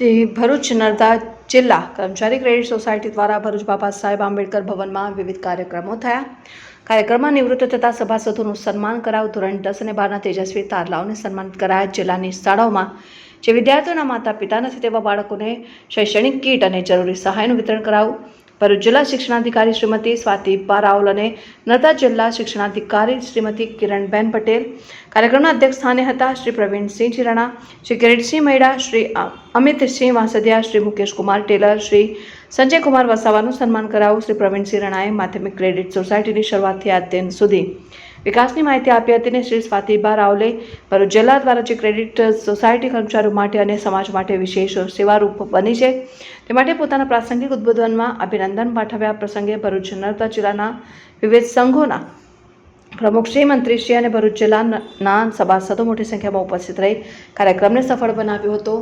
તે ભરૂચ નર્મદા જિલ્લા કર્મચારી ક્રેડિટ સોસાયટી દ્વારા ભરૂચ બાબા સાહેબ આંબેડકર ભવનમાં વિવિધ કાર્યક્રમો થયા. કાર્યક્રમમાં નિવૃત્ત થતા સભાસદોનું સન્માન કરાવ, ધોરણ દસ અને બારના તેજસ્વી તારલાઓને સન્માનિત કરાયા. જિલ્લાની શાળાઓમાં જે વિદ્યાર્થીઓના માતા પિતા નથી તેવા બાળકોને શૈક્ષણિક કીટ અને જરૂરી સહાયનું વિતરણ કરાવું. ભરૂચ જિલ્લા શિક્ષણાધિકારી શ્રીમતી સ્વાતિ પારાઉલ અને નર્મદા જિલ્લા શિક્ષણાધિકારી શ્રીમતી કિરણબેન પટેલ કાર્યક્રમના અધ્યક્ષ સ્થાને હતા શ્રી પ્રવીણસિંહ ચિરાણા શ્રી કિરીટસિંહ મૈડા, શ્રી અમિતસિંહ વાસદિયા, શ્રી મુકેશકુમાર ટેલર, શ્રી સંજયકુમાર વસાવાનું સન્માન કરાવું શ્રી પ્રવીણસિંહ રણાએ માધ્યમિક ક્રેડિટ સોસાયટીની શરૂઆતથી આજ દિન સુધી. વિકાસની માહિતી આપી હતી અને શ્રી સ્વાતિબા રાવલે ભરૂચ જિલ્લા દ્વારા જે ક્રેડિટ સોસાયટી કર્મચારીઓ માટે અને સમાજ માટે વિશેષ સેવારૂપ બની છે, તે માટે પોતાના પ્રાસંગિક ઉદ્બોધનમાં અભિનંદન પાઠવ્યા. પ્રસંગે ભરૂચ નર્મદા જિલ્લાના વિવિધ સંઘોના પ્રમુખ શ્રી મંત્રીશ્રી અને ભરૂચ જિલ્લાના સભાસદો મોટી સંખ્યામાં ઉપસ્થિત રહી. કાર્યક્રમને સફળ બનાવ્યો હતો.